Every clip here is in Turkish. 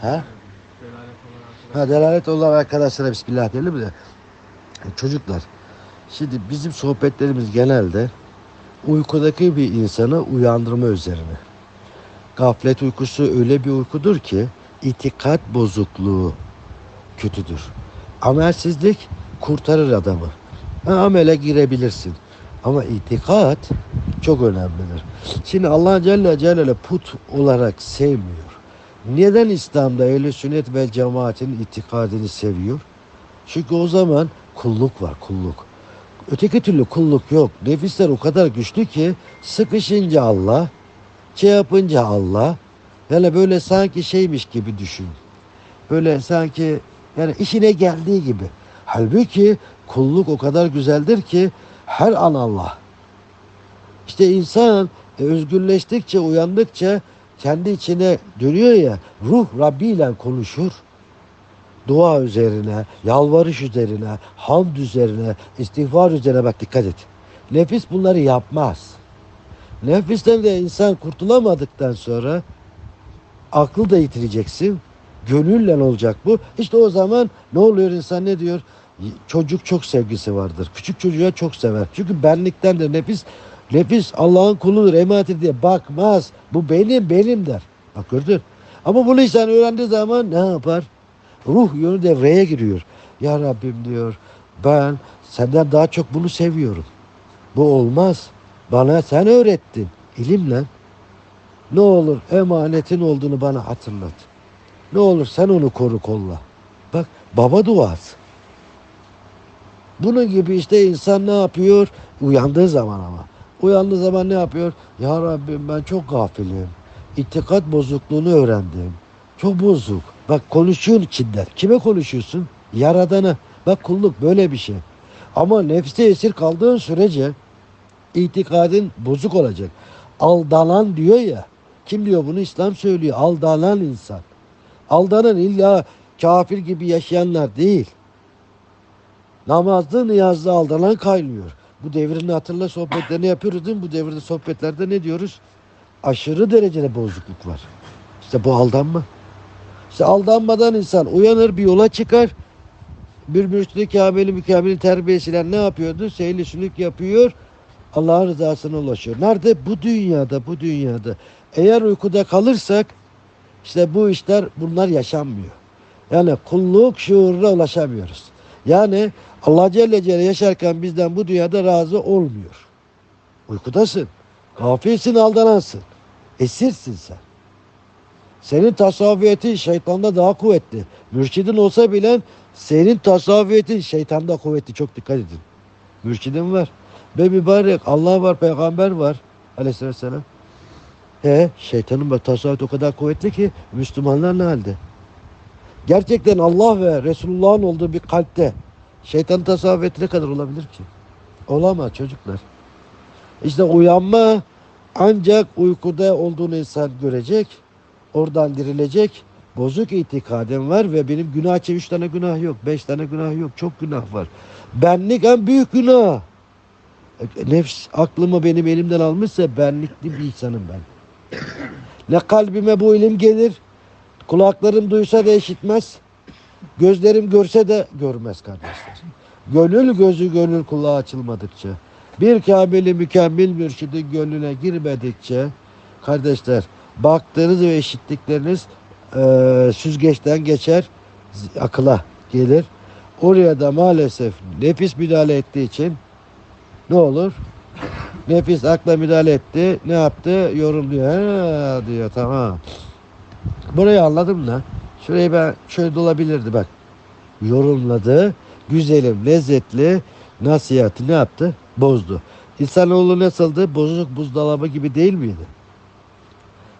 Ha? Ha delalet olan arkadaşlara bismillah diyelim de. Çocuklar. Şimdi bizim sohbetlerimiz genelde uykudaki bir insanı uyandırma üzerine. Gaflet uykusu öyle bir uykudur ki itikat bozukluğu kötüdür. Amelsizlik kurtarır adamı. Ha, amele girebilirsin. Ama itikat çok önemlidir. Şimdi Allah Celle Celaluhu put olarak sevmiyor. Neden İslam'da ehl sünnet ve cemaatin itikadını seviyor? Çünkü o zaman kulluk var, kulluk. Öteki türlü kulluk yok. Nefisler o kadar güçlü ki sıkışınca Allah, şey yapınca Allah. Yani böyle sanki şeymiş gibi düşün. Böyle sanki yani işine geldiği gibi. Halbuki kulluk o kadar güzeldir ki her an Allah. İşte insan e, özgürleştikçe, uyandıkça kendi içine dönüyor ya, ruh Rabbi ile konuşur. Dua üzerine, yalvarış üzerine, hamd üzerine, istiğfar üzerine bak dikkat et. Nefis bunları yapmaz. Nefisten de insan kurtulamadıktan sonra aklı da yitireceksin. Gönülle olacak bu. İşte o zaman ne oluyor insan ne diyor? Çocuk çok sevgisi vardır. Küçük çocuğa çok sever. Çünkü benliktendir. Nefis nefis Allah'ın kuludur, emaneti diye bakmaz. Bu benim, benim der. Bak gördün. Ama bunu insan öğrendiği zaman ne yapar? Ruh yönü devreye giriyor. Ya Rabbim diyor ben senden daha çok bunu seviyorum. Bu olmaz. Bana sen öğrettin ilimle. Ne olur emanetin olduğunu bana hatırlat. Ne olur sen onu koru kolla. Bak baba duası. Bunun gibi işte insan ne yapıyor? Uyandığı zaman ama. Uyandığı zaman ne yapıyor? Ya Rabbim ben çok gafilim. İtikat bozukluğunu öğrendim. Çok bozuk. Bak konuşuyorsun içinden. Kime konuşuyorsun? Yaradana. Bak kulluk böyle bir şey. Ama nefste esir kaldığın sürece itikadın bozuk olacak. Aldanan diyor ya. Kim diyor bunu? İslam söylüyor. Aldanan insan. Aldanan illa kafir gibi yaşayanlar değil. Namazda niyazda aldanan kaynıyor. Bu devrini hatırla sohbetlerini yapıyoruz değil mi? Bu devirde sohbetlerde ne diyoruz? Aşırı derecede bozukluk var. İşte bu aldanma. İşte aldanmadan insan uyanır bir yola çıkar. Bir mürşidi kamili mükemmel terbiyesiyle ne yapıyordu? Seyli sülük yapıyor. Allah'ın rızasına ulaşıyor. Nerede? Bu dünyada, bu dünyada. Eğer uykuda kalırsak işte bu işler bunlar yaşanmıyor. Yani kulluk şuuruna ulaşamıyoruz. Yani Allah Celle Celle yaşarken bizden bu dünyada razı olmuyor. Uykudasın. Gafilsin, aldanansın. Esirsin sen. Senin tasavvufiyetin şeytanda daha kuvvetli. Mürşidin olsa bile senin tasavvufiyetin şeytanda kuvvetli. Çok dikkat edin. Mürşidin var. Ve mübarek Allah var, peygamber var. Aleyhisselam. He, şeytanın bak tasavvuf o kadar kuvvetli ki Müslümanlar ne halde? Gerçekten Allah ve Resulullah'ın olduğu bir kalpte şeytanın tasavvufiyeti ne kadar olabilir ki? Olamaz çocuklar. İşte uyanma ancak uykuda olduğunu insan görecek. Oradan dirilecek. Bozuk itikadim var ve benim günah çe üç tane günah yok. Beş tane günah yok. Çok günah var. Benlik en büyük günah. Nefs aklımı benim elimden almışsa benlikli bir insanım ben. Ne kalbime bu ilim gelir. Kulaklarım duysa da işitmez. Gözlerim görse de görmez kardeşler. Gönül gözü gönül kulağı açılmadıkça. Bir kamili mükemmel mürşidin gönlüne girmedikçe kardeşler baktığınız ve işittikleriniz e, süzgeçten geçer akıla gelir. Oraya da maalesef nefis müdahale ettiği için ne olur? Nefis akla müdahale etti. Ne yaptı? Yorumluyor. Ha, diyor tamam. Burayı anladım da. Şurayı ben şöyle dolabilirdi bak. Yorumladı. Güzelim, lezzetli nasihatı ne yaptı? Bozdu. İnsanoğlu nasıldı? Bozuk buzdolabı gibi değil miydi?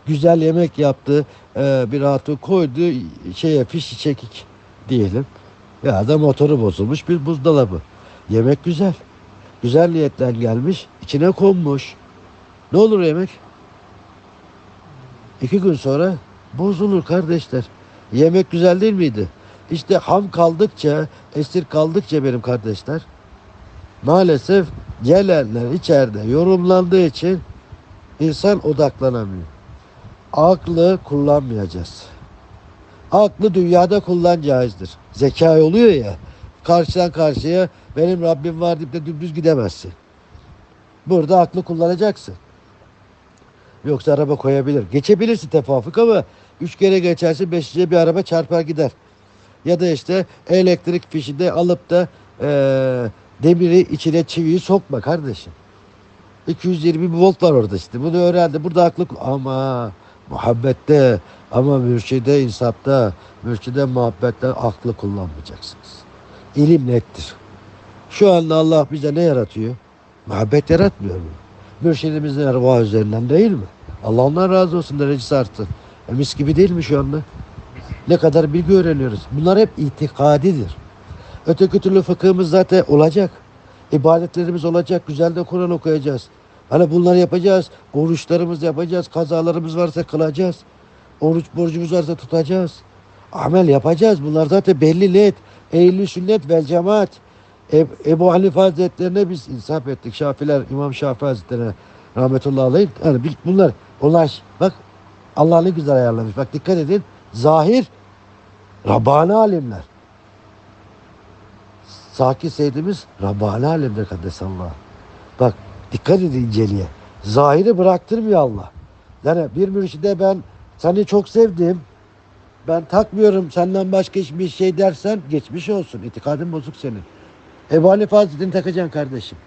Güzel yemek yaptı. e, bir hatun koydu. Şeye fişi çekik diyelim. Ya da motoru bozulmuş bir buzdolabı. Yemek güzel. Güzel niyetten gelmiş. içine konmuş. Ne olur yemek? İki gün sonra bozulur kardeşler. Yemek güzel değil miydi? İşte ham kaldıkça, esir kaldıkça benim kardeşler maalesef gelenler içeride yorumlandığı için insan odaklanamıyor. Aklı kullanmayacağız. Aklı dünyada kullan. Zeka oluyor ya. Karşıdan karşıya benim Rabbim var deyip de dümdüz gidemezsin. Burada aklı kullanacaksın. Yoksa araba koyabilir. Geçebilirsin tefafuk ama üç kere geçersin beşinciye bir araba çarpar gider. Ya da işte elektrik fişinde alıp da eee, demiri içine çiviyi sokma kardeşim. 220 volt var orada işte. Bunu öğrendi. Burada aklı ama muhabbette ama mürşide insapta mürşide muhabbette aklı kullanmayacaksınız. İlim nettir. Şu anda Allah bize ne yaratıyor? Muhabbet yaratmıyor mu? Mürşidimizin erva üzerinden değil mi? Allah ondan razı olsun derecesi arttı. E mis gibi değil mi şu anda? Ne kadar bilgi öğreniyoruz. Bunlar hep itikadidir. Öteki türlü fıkhımız zaten olacak. İbadetlerimiz olacak. Güzel de Kur'an okuyacağız. Hani bunları yapacağız. Oruçlarımızı yapacağız. Kazalarımız varsa kılacağız. Oruç borcumuz varsa tutacağız. Amel yapacağız. Bunlar zaten belli net. Ehl-i sünnet vel cemaat. Ebu Hanife Hazretlerine biz insaf ettik. Şafiler, İmam Şafii Hazretlerine rahmetullahi aleyh. Yani bunlar, onlar bak Allah ne güzel ayarlamış. Bak dikkat edin. Zahir Rabbani alimler. Saki Seyyidimiz Rabbani alimdir Kaddesallah. Bak dikkat edin inceliğe. Zahiri bıraktırmıyor Allah. Yani bir mürşide ben seni çok sevdim. Ben takmıyorum senden başka hiçbir şey dersen geçmiş olsun. İtikadın bozuk senin. Ebu Hanife Hazretleri'ni takacaksın kardeşim.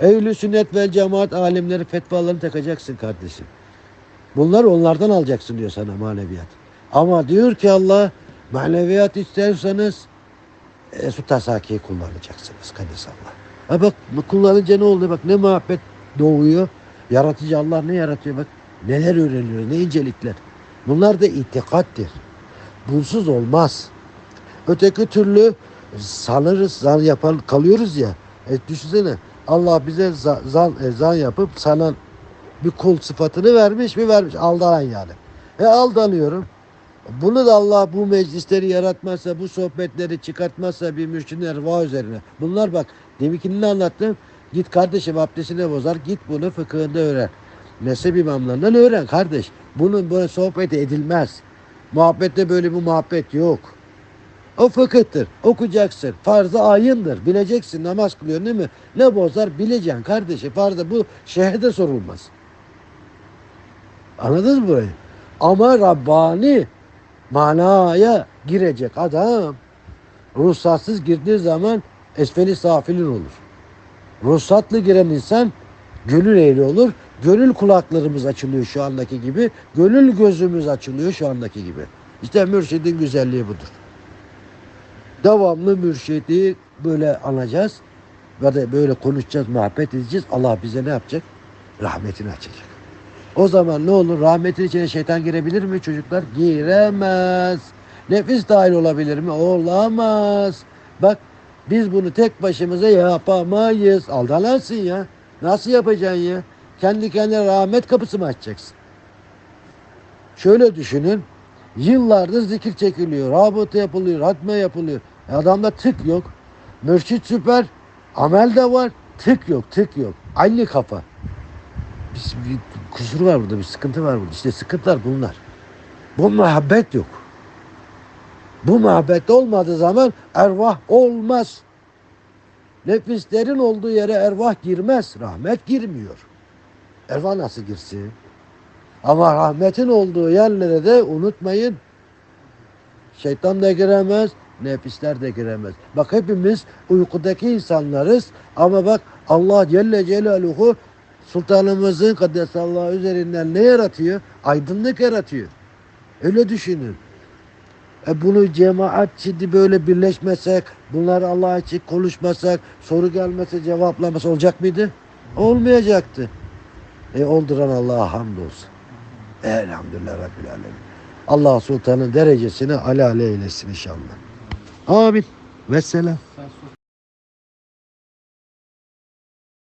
Ehl-i sünnet ve cemaat alimleri fetvalarını takacaksın kardeşim. Bunlar onlardan alacaksın diyor sana maneviyat. Ama diyor ki Allah maneviyat isterseniz e, su tasakiyi kullanacaksınız Kaddesallah. Ha bak kullanınca ne oldu? Bak ne muhabbet doğuyor. Yaratıcı Allah ne yaratıyor? Bak neler öğreniyor, ne incelikler. Bunlar da itikattir. Bunsuz olmaz. Öteki türlü sanırız, zan yapan kalıyoruz ya. E düşünsene Allah bize za- zan, e, zan yapıp sanan bir kul sıfatını vermiş mi vermiş. Aldanan yani. E aldanıyorum. Bunu da Allah bu meclisleri yaratmazsa, bu sohbetleri çıkartmazsa bir mürşidin erva üzerine. Bunlar bak deminkini anlattım. Git kardeşim abdestini bozar. Git bunu fıkhında öğren. Mezhep imamlarından öğren kardeş. Bunun böyle sohbet edilmez. Muhabbette böyle bir muhabbet yok. O fıkıhtır. Okuyacaksın. Farzı ayındır. Bileceksin. Namaz kılıyorsun değil mi? Ne bozar bileceksin kardeşim. Farzda bu şehirde sorulmaz. Anladınız mı burayı? Ama Rabbani manaya girecek adam ruhsatsız girdiği zaman esfeli safilin olur. Ruhsatlı giren insan gönül ehli olur. Gönül kulaklarımız açılıyor şu andaki gibi. Gönül gözümüz açılıyor şu andaki gibi. İşte mürşidin güzelliği budur. Devamlı mürşidi böyle anacağız ve de böyle konuşacağız, muhabbet edeceğiz. Allah bize ne yapacak? Rahmetini açacak. O zaman ne olur? Rahmetin içine şeytan girebilir mi çocuklar? Giremez. Nefis dahil olabilir mi? Olamaz. Bak biz bunu tek başımıza yapamayız. Aldanarsın ya. Nasıl yapacaksın ya? Kendi kendine rahmet kapısı mı açacaksın? Şöyle düşünün. Yıllardır zikir çekiliyor, rabıta yapılıyor, hatme yapılıyor. E adamda tık yok. Mürşit süper, amel de var, tık yok, tık yok. Aynı kafa. Bir, bir kusur var burada, bir sıkıntı var burada. İşte sıkıntılar bunlar. Bu muhabbet yok. Bu muhabbet olmadığı zaman ervah olmaz. Nefislerin olduğu yere ervah girmez, rahmet girmiyor. Ervah nasıl girsin? Ama rahmetin olduğu yerlere de unutmayın. Şeytan da giremez, nefisler de giremez. Bak hepimiz uykudaki insanlarız ama bak Allah Celle Celaluhu sultanımızın kaddesallahu üzerinden ne yaratıyor? Aydınlık yaratıyor. Öyle düşünün. E bunu cemaat şimdi böyle birleşmesek, bunları Allah için konuşmasak, soru gelmese cevaplamasa olacak mıydı? Olmayacaktı. E olduran Allah'a hamdolsun. Elhamdülillah Rabbil Alemin. Allah Sultan'ın derecesini alâle eylesin inşallah. Amin. Vesselam.